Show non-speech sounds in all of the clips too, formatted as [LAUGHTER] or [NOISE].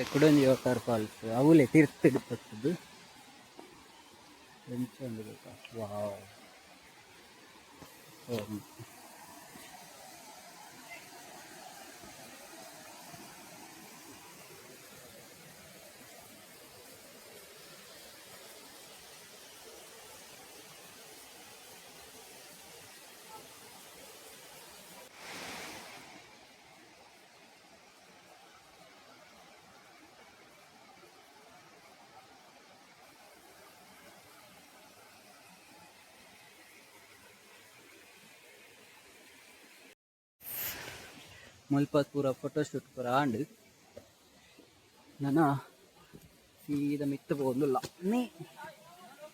ಮತ್ತೆ ಕುಡಂಜಿ water falls ಅವಲೇ ತೀರ್ಥಿಡ್ತದ್ದು ಎಂಚ ಒಂದು ಗೊತ್ತಾ ವಾವ್ ಮುಲ್ಪತ್ ಪೂರ ಫೋಟೋಶೂಟ್ ಪೂರ ಆಂಡು ನನ್ನ ಸೀದ ಮಿತ್ತ ಒಂದು ನೀ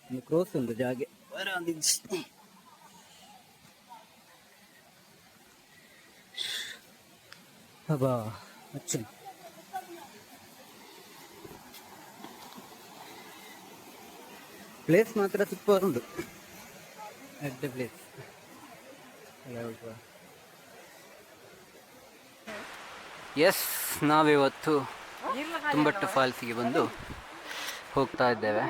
ಒಂದು ಕ್ರೋಸ್ ಒಂದು ಜಾಗೆ ಹಬಾ ಅಚ್ಚು. ಪ್ಲೇಸ್ ಮಾತ್ರ ಸೂಪರ್ ಉಂಟು. ಎಟ್ ದ ಪ್ಲೇಸ್ ಎಲ್ಲ ಎಸ್ ನಾವಿವತ್ತು ತುಂಬಟ್ಟು ಫಾಲ್ಸಿಗೆ ಬಂದು ಹೋಗ್ತಾ ಇದ್ದೇವೆ.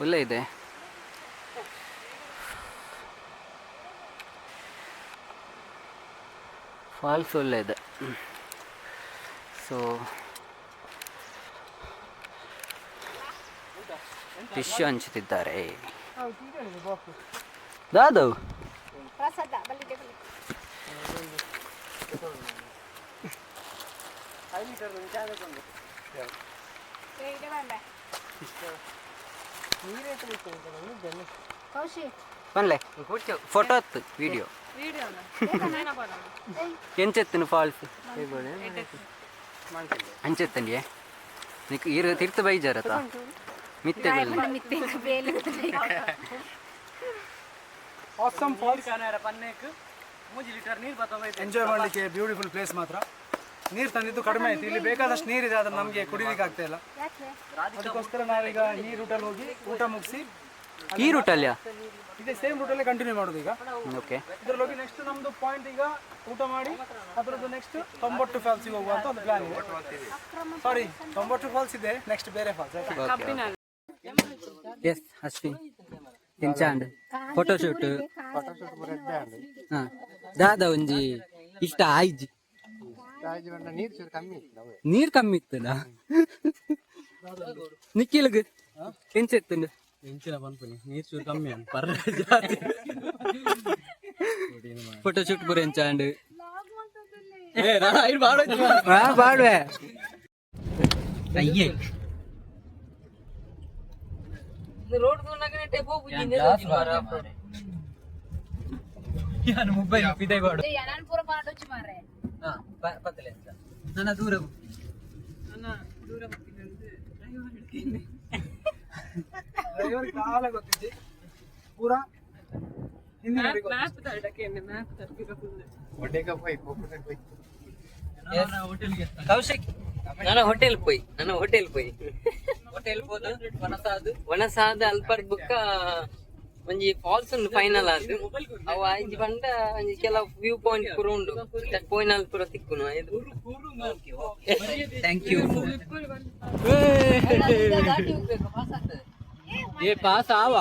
ಒಳ್ಳೆ ಇದೆ. ಫಾಲ್ಸ್ ಒಳ್ಳೆ ಇದೆ. ಸೊ ಫಿಶ್ ಹಂಚುತ್ತಿದ್ದಾರೆ ದಾದವ್ పనిలే ఫోటో వద్దు వీడియో ఎంచెత్తును ఫాల్స్ అంచెత్తండి నీకు ఇరవై తిరుతు బై జరత మిత్తె మిత్తె ಎಂಜಾಯ್ ಮಾಡಲಿಕ್ಕೆ ಬ್ಯೂಟಿಫುಲ್ ಪ್ಲೇಸ್ ಮಾತ್ರ. ನೀರು ತಂದಿದ್ದು ಕಡಿಮೆ ಆಯ್ತು. ಇಲ್ಲಿ ಬೇಕಾದಷ್ಟು ನೀರಿದೆ ಅದನ್ನು ನಮಗೆ ಕುಡಿಲಿಕ್ಕೆ ಆಗ್ತಾ ಇಲ್ಲ. ಯಾಕೆ? ಅದಕ್ಕೋಸ್ಕರ ನಾವೀಗ ಈ ರೂಟಲ್ಲಿ ಹೋಗಿ ಊಟ ಮುಗಿಸಿ ಈ ರೂಟಲ್ಲಿ ಇದೇ ಸೇಮ್ ರೂಟಲ್ಲೇ ಕಂಟಿನ್ಯೂ ಮಾಡೋದು ಈಗ. ಓಕೆ ಇದ್ರಲ್ಲಿ ಹೋಗಿ ನೆಕ್ಸ್ಟ್ ನಮ್ಮದು ಪಾಯಿಂಟ್ ಈಗ ಊಟ ಮಾಡಿ ಅದರದ್ದು ನೆಕ್ಸ್ಟ್ ತೊಂಬತ್ತು ಫಾಲ್ಸಿಗೆ ಹೋಗುವಂತ ಒಂದು ಪ್ಲಾನ್ ಇದೆ. ಸಾರಿ ತೊಂಬತ್ತು ಫಾಲ್ಸ್ ಇದೆ ನೆಕ್ಸ್ಟ್ ಬೇರೆ ಫಾಲ್ಸ್ ಎಸ್ ಅಶ್ವಿನ್. ತಿಂಚಾಂಡ್ ಫೋಟೋಶೂಟ್ ಹಾ. ದಾದ ಒಂಜಿ ಇಷ್ಟ ಆಯ್ಜಿ ನೀರ್ ಕಮ್ಮಿ ಇತ್ತಲ್ಲ ನಿಖಿಲ್ಗ್ ಎಂಚೆತ್ತಂಡು ಎಂಚಿನ ಪನ್ಪುನಿ ನೀರು ಚೂರು ಕಮ್ಮಿ ಅಂತ ಪರ್ರ ಫೋಟೋಶೂಟ್ ಪೂರ ಎಂಚಾಂಡ್ ಏ ಹಾ ಬಾಡ್ವೆ ಅಯ್ಯೇ ನಾನು ಮೊಬೈಲ್ ಪಿದೆ ಬಾಡು ನಾನು ಪೂರ ಮಾಡೋಚಿ ಮಾರೆ ಹಾ ಪತ್ತಲೆ ಅಂತ. ನನ್ನ ದೂರ ಡ್ರೈವರ್ ಕಾಲ ಗೊತ್ತಿದೆ. ಪೂರಾ? ಹಿಂದಿನ ಕೌಶಿಕ್ ನನ್ನ ಹೋಟೆಲ್ ಪೋಯ್ ನನ್ನ ಹೋಟೆಲ್ ಪೋಯ್ ಹೋಟೆಲ್ ಹೋದು? ಮನಸಾದು ವನಸಾದ ಅಲ್ಪರ್ ಬುಕ್ಕ ಒಂಜಿ ಫಾಲ್ಸ್ ಉಂಡು ಫೈನಲ್ ಆದ್ ಅವ ಐಜಿ ಬಂಡ ಒಂಜಿ ಕೆಲವು ವ್ಯೂ ಪಾಯಿಂಟ್ ಪೂರ ಉಂಡು ಪೋಯ್ನಲ್ ಪೂರ ತಿಕ್ಕುನು ಐದು ಥ್ಯಾಂಕ್ ಯು ಏ ಪಾಸ್ ಆವ.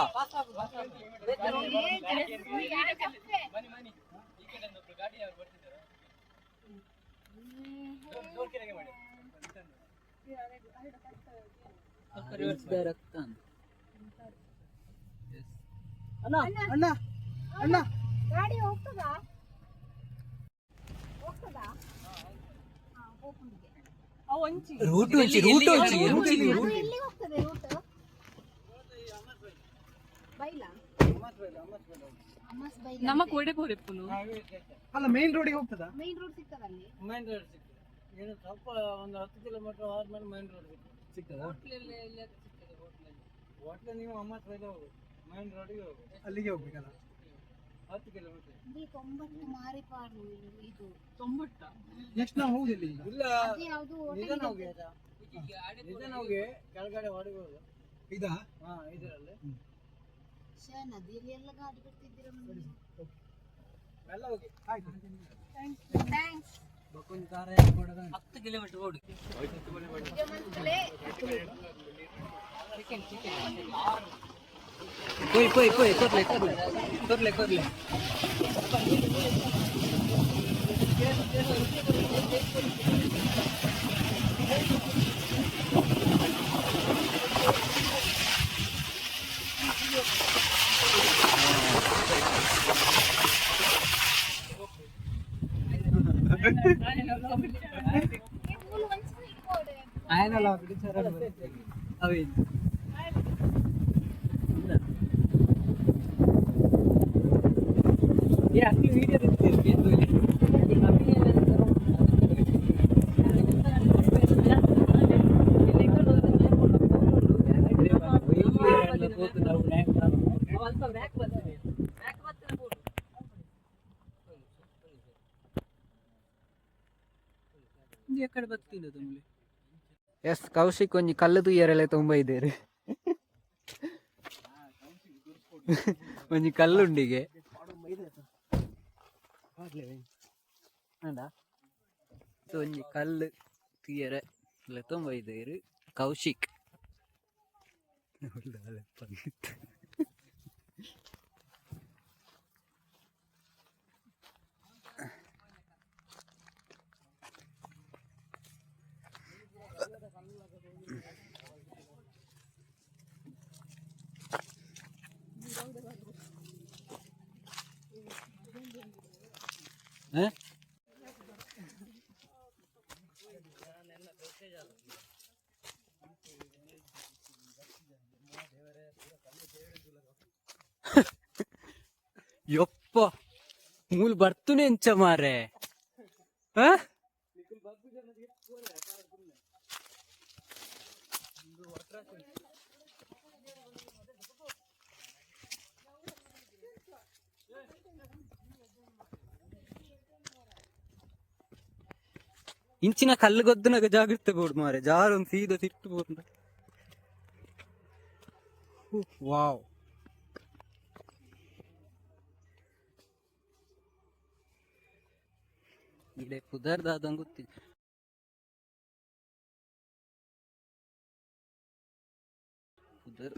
ರಕ್ತ ಅಣ್ಣ ಅಣ್ಣ ಅಣ್ಣ. ಗಾಡಿ ಹೋಗ್ತದಾ? ಹೋಗ್ತದಾ. ರೂಟ್ ಉಂಚಿ ರೂಟ್ ಎಲ್ಲಿಗೆ ಹೋಗ್ತದೆ? ರೂಟ್ ಬೈಲ? ನಮಕ್ ಒಡೆ ಪೋರೆಪ್ಪುನು ಅಲ್ಲ ಮೇನ್ ರೋಡಿಗೆ ಹೋಗ್ತದಾ? ಮೇನ್ ರೋಡ್ ಸಿಗ್ತದಲ್ಲಿ ಮೇನ್ ರೋಡ್ ಸಿಗ್ತದೆ. ಏನು ಸ್ವಲ್ಪ ಒಂದು ಹತ್ತು ಕಿಲೋಮೀಟರ್ ಆದ್ಮೇಲೆ ಮೇನ್ ರೋಡ್ ಸಿಗ್ತದಾ. ಹೋಟ್ಲ ನೀವು ಅಮ್ಮ ಬೈಲ ಹೋಗು ಮೈನ್ ರೋಡಿಗೆ ಹೋಗ್ಬೇಕು. ಅಲ್ಲಿಗೆ ಹೋಗ್ಬೇಕಲ್ಲ? ಹತ್ತು ಕಿಲೋಮೀಟರ್ ತೊಂಬತ್ತು ಮಾರಿಪಾಡು ಇದು. ತೊಂಬತ್ತ? ನೆಕ್ಸ್ಟ್ ನಾವು ಹೋಗುದಿಲ್ಲ ಈಗ ಇಲ್ಲ. ಅದು ಯಾವುದು ನಿಧಾನ ಹೋಗಿ ಆಯ್ತಾ? ನಿಧಾನ ಹೋಗಿ ಕೆಳಗಡೆ ಹೊಡಿಬೋದು ಇದಾ? ಹಾ ಇದರಲ್ಲಿ. ನದಿಯಲ್ಲಿ ಎಲ್ಲ ಗಾಡಿ ಬಿಡ್ತಿದ್ದೀರ ಎಲ್ಲ ಹೋಗಿ. ಆಯ್ತು. ಥ್ಯಾಂಕ್ಸ್ ಹತ್ತು ಕಿಲೋಮೀಟರ್ ಓಡಿ. কই কই কই করলে করলে করলে করলে ఆయన లోపలికి సరే అవి ಎಕಡೆ ಬತ್ತೀನಿ ತುಂಬಿ ಎಸ್ ಕೌಶಿಕ್ ಒಂಜಿ ಕಲ್ಲು ತೂಯರೆಲ್ಲ ತುಂಬ ಇದ್ದೇರು. ಒಂಜಿ ಕಲ್ಲುಂಡಿಗೆ. ಒಂಜಿ ಕಲ್ಲು ತೂಯರೆ ಎಲ್ಲ ತುಂಬ ಕೌಶಿಕ್. [LAUGHS] ಹ? ಯಪ್ಪ, ಮೂಲ್ ಬರ್ತುನೆ ಎಂಚ ಮಾರೆ ಇಂಚಿನ ಕಲ್ಲು ಗೊದ್ದನಾಗ ಜಾಗ್ರತೆ ಬೋರ್ಡ್ ಮಾರೆ ಜಾರೊಂದು ಸೀದಾ ತಿಟ್ಟು ಬೋರ್ಡ್ ವಾವ್. ಇಡೆ ಪುದರ್ದಾದಂಗೆ ಗೊತ್ತಿಲ್ಲ ಕುದರ್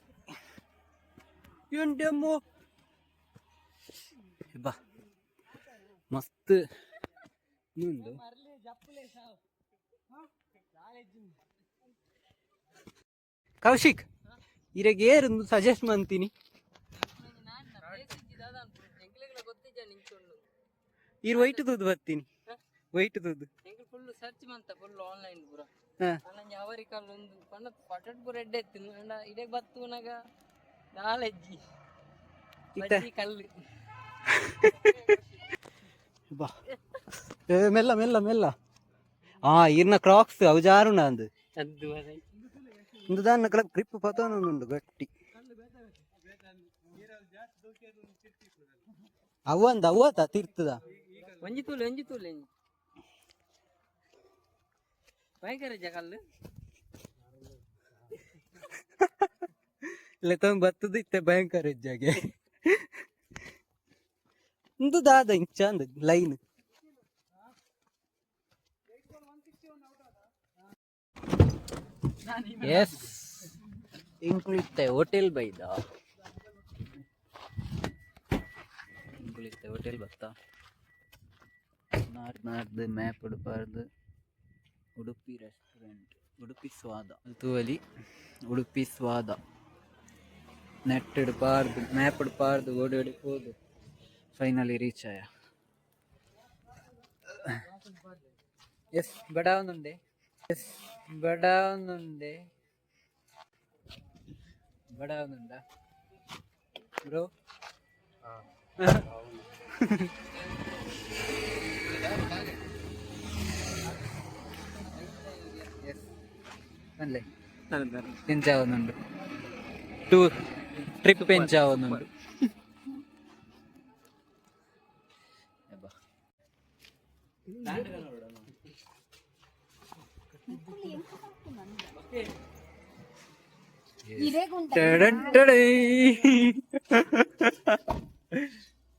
ಎಂಟಮ್ಮೋ ಬಾ. ಮಸ್ತ್. ನಿಂದು? ಕೌಶಿಕ್ ಇರಗೆ ಏರೊಂದು ಸಜೆಸ್ಟ್ ಮಾಡ್ತೀನಿ ಇರ್ ವೈಟ್ ತೂದು ಬರ್ತೀನಿ. ವೈಟ್ ತೂದು ಎಂಕ್ ಫುಲ್ ಸರ್ಚ್ ಮಂತ ಫುಲ್ ಆನ್ಲೈನ್ ಪೂರ. ಹಾ. ಅವರಿ ಕಾಲ ಒಂದು ಪಂಡ ಪಟಟ್ ಪೂರ ಎಡ್ಡೆ ಎತ್ತಿನ ಅಂಡ ಇಡೆ ಬತ್ತುನಾಗ ನಾಲೆಜ್ಜಿ ಇತ್ತ? ಬಜ್ಜಿ ಕಲ್ಲು. [LAUGHS] ಬಾ. ಏ ಮೆಲ್ಲ ಮೆಲ್ಲ ಮೆಲ್ಲ. ಆ ಇರ್ನ ಕ್ರಾಕ್ಸ್ ಅವು ಜಾರುಣ ಅಂದು. ಅದು. ಇಂದು ದಾನ್ನ ಕಲ ಗ್ರಿಪ್ ಪತೋನುಂಡು ಗಟ್ಟಿ. ಅವಂದ ಅವತ ತಿರ್ತದ? ಒಂಜಿ ತೂಲೆ ಒಂಜಿ ತೂಲೆ ಒಂಜಿ ಭಯಂಕರ ಜಗಲ್ಲು ಇಲ್ಲ ತಮ್ಮ ಬತ್ತದ ಇತ್ತೆ ಭಯಂಕರ ಹೆಜ್ಜಾಗೆ ಇಂದು ದಾದ ಇಂಚ ಅಂದ ಲೈನ್ ಎಸ್ ಇಂಕುಳಿತ್ತೆ ಹೋಟೆಲ್ ಬೈದ ಇಂಕುಳಿತ್ತೆ ಹೋಟೆಲ್ ಬತ್ತ ನಾರ್ದು ನಾರ್ದು ಮ್ಯಾಪ್ ಉಡುಪಾರ್ದು ಉಡುಪಿ ರೆಸ್ಟೋರೆಂಟ್ ಉಡುಪಿ ಸ್ವಾದ. ತೂವಲಿ ಉಡುಪಿ ಸ್ವಾದ. ನೆಟ್ ಇಡಬಾರ್ದು ಮ್ಯಾಪ್ ಇಡಬಾರ್ದು ಓಡಿ ಓಡಿ ಹೋದು. ಫೈನಲಿ ರೀಚ್ ಆಯ. ಎಸ್ ಬಡಾವನುಂಡೆ ಎಸ್ ಬಡಾವನುಂಡೆ ಬಡಾವನುಂಡ ಬ್ರೋ ಎಸ್ ಅಲ್ಲೇ పెంచావనుండు tour trip పెంచావనుండు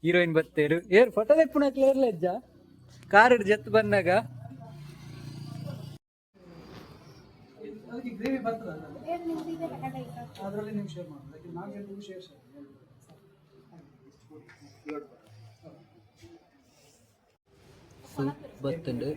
heroine ಬತ್ತೇರು air photo ತೆಪ್ಪುನ clear ಲೆಜ್ಜ car ಜತ್ ಬಂದಾಗ ಅದಕ್ಕೆ ಗ್ರೇವಿ ಬರ್ತದೆ ಅದರಲ್ಲಿ ಎರಡು ನಿಮಿಷ ಇದೆಲ್ಲ ಕಡೆ ಇಟ್ಟು ಅದರಲ್ಲಿ ನೀವು ಶೇರ್ ಮಾಡೋದು ಯಾಕೆ ನಾಲ್ಕು ಗಂಟೆಗೂ share share soup ബത്തുണ്ട്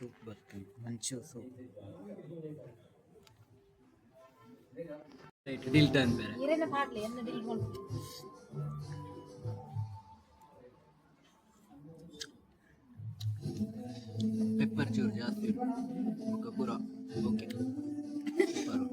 chicken soup ಬರ್ತದೆ ಮಂಚು ಸೂಪ್ ರೈಟ್ ಡಿಲ್ಟನ್ ಬೇರೆ ನೀರೇನ ಮಾಡ್ಲಿ ಎನ್ನ ನಿಲ್ಕೊಂಡು ಪೆಪ್ಪರ್ ಚೂರು ಜಾಸ್ತಿ ಇಡು. ಮುಖ ಪೂರ ಓಕೆ ಸೂಪರು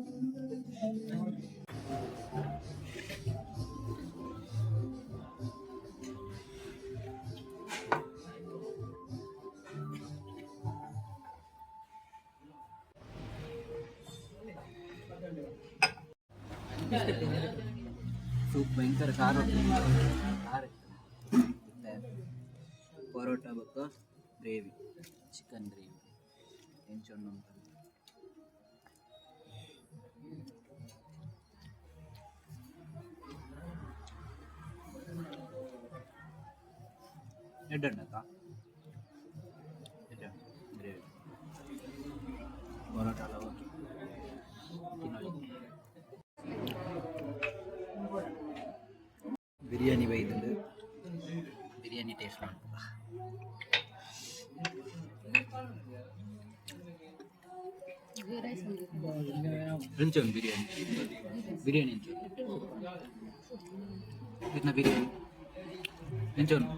ಇತ್ತು. ಮತ್ತೆ ಪರೋಟ ಬೊಕ್ಕ ಗ್ರೇವಿ ಚಿಕನ್ ಗ್ರೇವಿ. ಹೆಂಚಣ್ಣು ಅಂತ ಎಡ್ಡಣ್ಣಕ್ಕ ಎಡ್ಡ ಗ್ರೇವಿ. ಪರೋಟ బిర్యానీ వైద్యులు బిర్యానీ టేస్ట్ ఉంచండి బిర్యానీ బిర్యానీ ఇట్లా బిర్యానీ ఉంచండి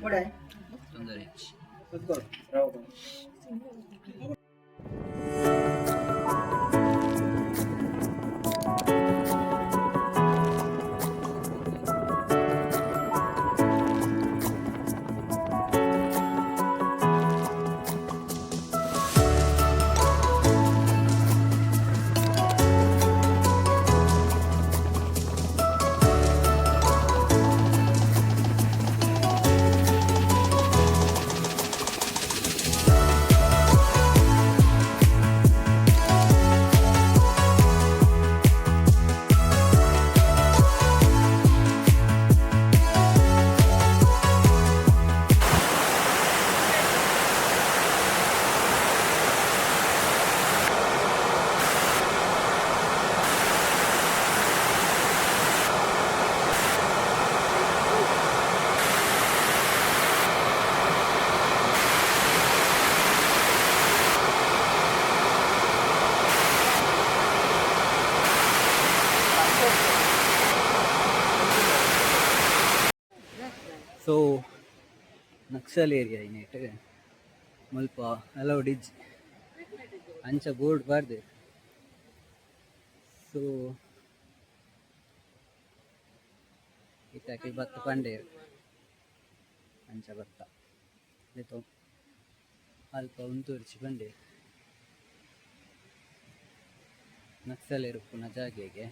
బిర్యానీ తొందర ನಕ್ಸಲ್ ಏರಿಯಾ ಇನ್ನೇಟ್ ಮುಲ್ಪ ಅಲೌಡ್ ಇಜ್ ಅಂಚ ಬೋರ್ಡ್ ಬಾರ್ದು. ಸೊ ಇತ್ತಾಕಿ ಭತ್ತ ಪಂಡೆ ಅಂಚ ಭತ್ತ ಆಯ್ತು. ಅಲ್ಪ ಉಂತೂರ್ಚಿ ಬಂಡೆ ನಕ್ಸಲ್ ಇರುಪುನ ಜಾಗೆಗೆ.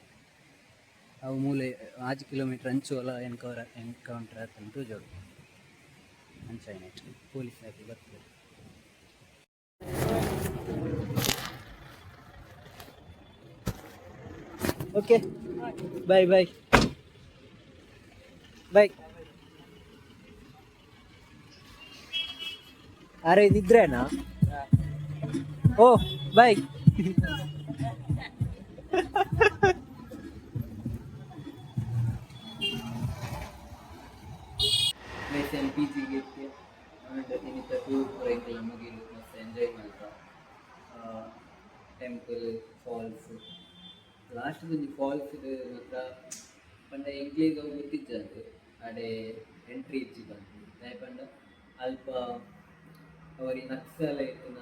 ಅವು ಮೂಲೆ, ಆಜು ಕಿಲೋಮೀಟ್ರ್ ಅಂಚು ಅಲ್ಲ ಎನ್ಕವರ್ ಎನ್ಕೌಂಟರ್ ಆತಂಟು ಜೋಡು. ಅಂಚ ಏನಾಯ್ತು ಪೊಲೀಸ್ ಆಗಿ ಬರ್ತದೆ ಓಕೆ ಬಾಯ್ ಬಾಯ್ ಬಾಯ್ ಅರೆ ಇದಿದ್ರೇನಾ ಓ ಬಾಯ್ ಪ್ಲೇಸ್ ಎಲ್ ಪಿ ಜಿಗೆ ಆ್ಯಂಡ್ ಇನ್ನಿತ ಟೂರ್ ಪೂರೈಕೆಲ್ಲ ಮುಗಿಲು ಮಸ್ತ್ ಎಂಜಾಯ್ ಮಾಡ್ತಾ ಟೆಂಪಲ್ ಫಾಲ್ಸ್ ಲಾಸ್ಟ್ ಬಂದು ಫಾಲ್ಸ್ ಮಾತ್ರ. ಪಂಡ ಎಂಕ್ಲಿಗೆ ಗೊತ್ತಿದ್ದದು ಅಡೆ ಎಂಟ್ರಿ ಇಚ್ಚಿ ಬಂತು ಪಂಡ ಅಲ್ಪ ಅವರಿಗೆ ನಕ್ಸಲ್ ಇತ್ತಿನ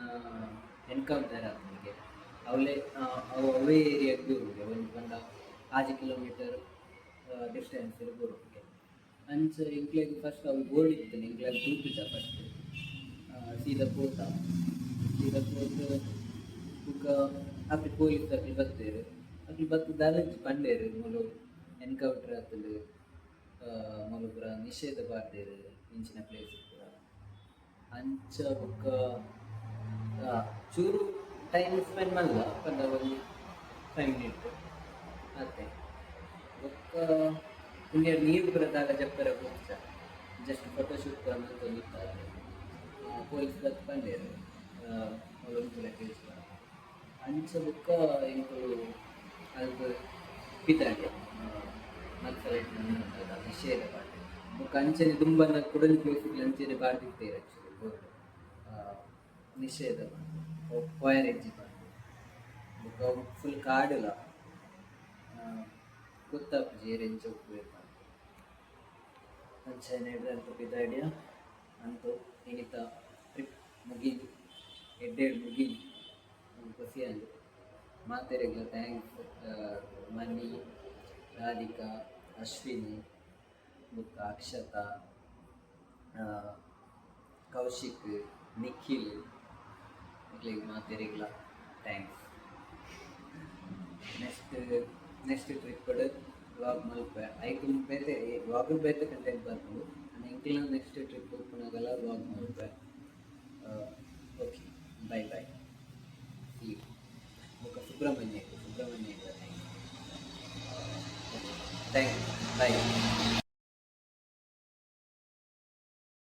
ಎನ್ಕೌಂಟರ್ ಆತನಿಗೆ ಅವಲೇ ಅವು ಏರಿಯಾಗೆ ದೂರ ಒಂದು ಪಂಡ, ಆಜು ಕಿಲೋಮೀಟರ್ ಡಿಸ್ಟೆನ್ಸ್ ಬರೋಕ್ಕೆ ಅಂಚ ಎಂಕ್ಲೆಗ್ ಫಸ್ಟ್ ಅವು ಬೋರ್ಡ್ ಇತ್ತು ಎಂಕ್ಲೆಗ್ ತೂಪಿದ ಫಸ್ಟ್ ಸೀದಾ ಪೋತ ಸೀದಾ ಪೋತ ಬುಕ್ಕ ಅಪ್ಪಿ ಪೊಲೀಸ್ ಅಪ್ಪಿ ಬತ್ತೇರು ಅಪ್ಪಿ ಬತ್ತು ದಾಲಂಚಿ ಪಂಡೇರು ಮೊಲು ಎನ್ಕೌಂಟರ್ ಆತಲು ಮೊಲು ಪುರ ನಿಷೇಧ ಪಾಡ್ದೇರು ಇಂಚಿನ ಪ್ಲೇಸ್ ಪುರ ಅಂಚ ಬೊಕ್ಕ ಚೂರು ಟೈಮ್ ಸ್ಪೆಂಡ್ ಮಲ್ಲ ಪಂಡ ಒಂದು ಫೈವ್ ಮಿನಿಟ್ ಅತ್ತೆ ಬೊಕ್ಕ ಜಪ್ಪರ ಕೂರ್ಚ ಜಸ್ಟ್ ಫೋಟೋಶೂಟ್ ಪೂರ ಮಲ್ತೊಂದಿತ್ತಾರೆ ಪೊಲೀಸ್ ಬತ್ ಬಂದೇರು ಅವಳು ಪೂರ ತಿಳಿಸ್ತಾರೆ. ಅಂಚ ಬುಕ್ಕ ಎಂಕುಲು ಅದು ಪಿತಾಗೆ ಮತ್ತೆ ನಿಷೇಧ ಪಾಠ ಬುಕ್ಕ ಅಂಚನೆ ತುಂಬ ಕುಡಲಿ ಪ್ಲೇಸಿಗೆ ಅಂಚನೆ ಬಾರ್ದಿತ್ತೆ ಆ್ಯಕ್ಚುಲಿ ಬೋರ್ಡ್. ನಿಷೇಧ ಫೈರ್ ಎಜ್ಜಿ ಪಾಠ ಬುಕ್ಕ ಫುಲ್ ಕಾಡಿಲ್ಲ. ಗೊತ್ತಾಪುಜಿ ಏರೆಂಚ ಉಪ್ಪು ಅಂಚನೆ ಹಿಡ್ದಂತ ಪಿದಾಡಿಯ ಅಂತೂ ಏನಿತ್ತ ಟ್ರಿಪ್ ಮುಗೀತು ಎಡ್ಡೆಡ್ ಮುಗೀತು ಖುಷಿ ಆಗಿದೆ ಮಾತೆರೆಗ್ಲ ಥ್ಯಾಂಕ್ಸ್ ಮನಿ, ರಾಧಿಕಾ, ಅಶ್ವಿನಿ, ಮತ್ತು ಅಕ್ಷತಾ ಕೌಶಿಕ್, ನಿಖಿಲ್ ಮಕ್ಕಳಿಗೆ ಮಾತೆರೆಗ್ಲ thanks next next trip vlog ಮಲ್ಪ ಐದು ಬೇತೆ ವ್ಲಾಗ್ ಬೇತೆ ಕಂಟೆಂಟ್ ಬರ್ಬೋದು ಎಂಕ್ಲ next trip ಪುನಗಲ vlog ಮಲ್ಪ okay bye by C ఒక Subrahmanya Subrahmanya thank you bye